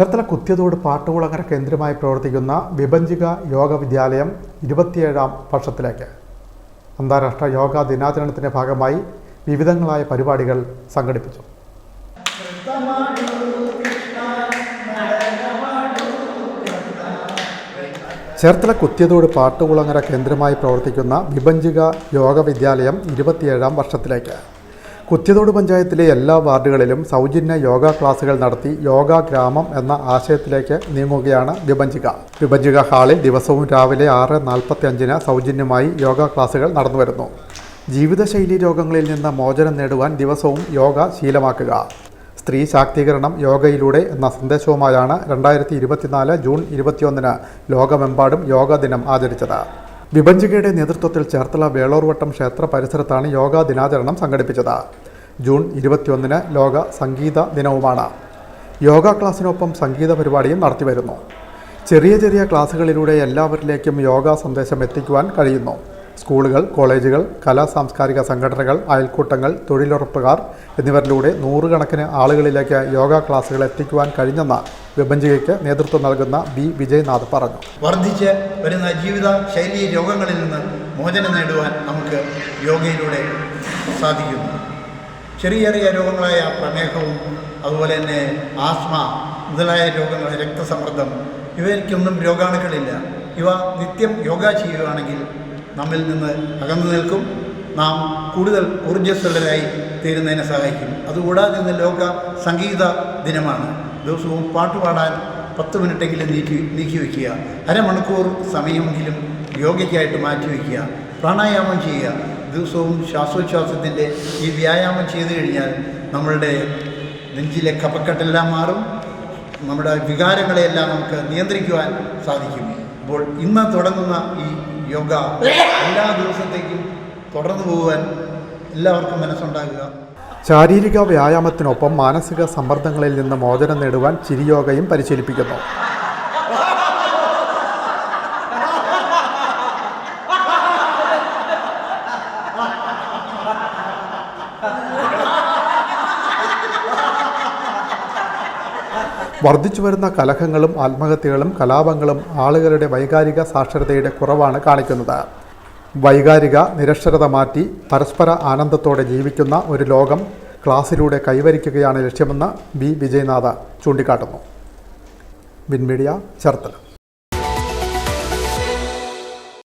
ചേർത്തല കുത്തിയതോട് പാട്ടുകുളങ്ങര കേന്ദ്രമായി പ്രവർത്തിക്കുന്ന വിഭജിക യോഗ വിദ്യാലയം ഇരുപത്തിയേഴാം വർഷത്തിലേക്ക്. അന്താരാഷ്ട്ര യോഗ ദിനാചരണത്തിന്റെ ഭാഗമായി വിവിധങ്ങളായ പരിപാടികൾ സംഘടിപ്പിച്ചു. ചേർത്തല കുത്തിയതോട് പാട്ടുകുളങ്ങര കേന്ദ്രമായി പ്രവർത്തിക്കുന്ന വിഭജിക യോഗ വിദ്യാലയം ഇരുപത്തിയേഴാം വർഷത്തിലേക്ക്. കുത്തിയതോട് പഞ്ചായത്തിലെ എല്ലാ വാർഡുകളിലും സൗജന്യ യോഗ ക്ലാസുകൾ നടത്തി യോഗ ഗ്രാമം എന്ന ആശയത്തിലേക്ക് നീങ്ങുകയാണ് വിഭജിക. വിഭജിക ഹാളിൽ ദിവസവും രാവിലെ ആറ് നാൽപ്പത്തി അഞ്ചിന് സൗജന്യമായി യോഗ ക്ലാസുകൾ നടന്നുവരുന്നു. ജീവിതശൈലി രോഗങ്ങളിൽ നിന്ന് മോചനം നേടുവാൻ ദിവസവും യോഗ ശീലമാക്കുക. സ്ത്രീ ശാക്തീകരണം യോഗയിലൂടെ എന്ന സന്ദേശവുമായാണ് രണ്ടായിരത്തി ഇരുപത്തിനാല് ജൂൺ ഇരുപത്തിയൊന്നിന് ലോകമെമ്പാടും യോഗ ദിനം ആചരിച്ചത്. വിഭജികയുടെ നേതൃത്വത്തിൽ ചേർത്തല വേളൂർവട്ടം ക്ഷേത്ര പരിസരത്താണ് യോഗാ ദിനാചരണം സംഘടിപ്പിച്ചത്. ജൂൺ ഇരുപത്തിയൊന്നിന് ലോക സംഗീത ദിനവുമാണ്. യോഗ ക്ലാസ്സിനൊപ്പം സംഗീത പരിപാടിയും നടത്തിവരുന്നു. ചെറിയ ചെറിയ ക്ലാസ്സുകളിലൂടെ എല്ലാവരിലേക്കും യോഗ സന്ദേശം എത്തിക്കുവാൻ കഴിയുന്നു. സ്കൂളുകൾ കോളേജുകൾ കലാ സാംസ്കാരിക സംഘടനകൾ അയൽക്കൂട്ടങ്ങൾ തൊഴിലുറപ്പുകാർ എന്നിവരിലൂടെ നൂറുകണക്കിന് ആളുകളിലേക്ക് യോഗ ക്ലാസ്സുകൾ എത്തിക്കുവാൻ കഴിഞ്ഞെന്ന് വിഭജികയ്ക്ക് നേതൃത്വം നൽകുന്ന ബി. വിജയനാഥ് പറഞ്ഞു. വർദ്ധിച്ച് വരുന്ന ജീവിത ശൈലി രോഗങ്ങളിൽ നിന്ന് മോചനം നേടുവാൻ നമുക്ക് യോഗയിലൂടെ സാധിക്കുന്നു. ചെറിയ ചെറിയ രോഗങ്ങളായ പ്രമേഹവും അതുപോലെ തന്നെ ആസ്മ മുതലായ രോഗങ്ങൾ രക്തസമ്മർദ്ദം ഇവയ്ക്കൊന്നും രോഗാണുക്കളില്ല. ഇവ നിത്യം യോഗ ചെയ്യുകയാണെങ്കിൽ നമ്മിൽ നിന്ന് അകന്നു നിൽക്കും. നാം കൂടുതൽ ഊർജസ്വലരായി തീരുന്നതിനെ സഹായിക്കും. അതുകൂടാതെ ഇന്ന് ലോക സംഗീത ദിനമാണ്. ദിവസവും പാട്ട് പാടാൻ പത്ത് മിനിറ്റെങ്കിലും നീക്കി നീക്കി വയ്ക്കുക അരമണിക്കൂർ സമയമെങ്കിലും യോഗയ്ക്കായിട്ട് മാറ്റി വയ്ക്കുക പ്രാണായാമം ചെയ്യുക. ദിവസവും ശ്വാസോച്ഛ്വാസത്തിന്റെ ഈ വ്യായാമം ചെയ്തു കഴിഞ്ഞാൽ നമ്മളുടെ നെഞ്ചിലെ കപ്പക്കെട്ടെല്ലാം മാറും. നമ്മുടെ വികാരങ്ങളെയെല്ലാം നമുക്ക് നിയന്ത്രിക്കുവാൻ സാധിക്കും. അപ്പോൾ ഇന്ന് തുടങ്ങുന്ന ഈ യോഗ എല്ലാ ദിവസത്തേക്കും തുടർന്നു പോകുവാൻ എല്ലാവർക്കും മനസ്സുണ്ടാകുക. ശാരീരിക വ്യായാമത്തിനൊപ്പം മാനസിക സമ്മർദ്ദങ്ങളിൽ നിന്ന് മോചനം നേടുവാൻ ചിരിയോഗയും പരിശീലിപ്പിക്കുന്നു. വർദ്ധിച്ചു വരുന്ന കലഹങ്ങളും ആത്മഹത്യകളും കലാപങ്ങളും ആളുകളുടെ വൈകാരിക സാക്ഷരതയുടെ കുറവാണ് കാണിക്കുന്നത്. വൈകാരിക നിരക്ഷരത മാറ്റി പരസ്പര ആനന്ദത്തോടെ ജീവിക്കുന്ന ഒരു ലോകം ക്ലാസ്സിലൂടെ കൈവരിക്കുകയാണ് ലക്ഷ്യമെന്ന് ബി വിജയനാഥ ചൂണ്ടിക്കാട്ടുന്നു. വിൻമീഡിയ ചേർത്തല.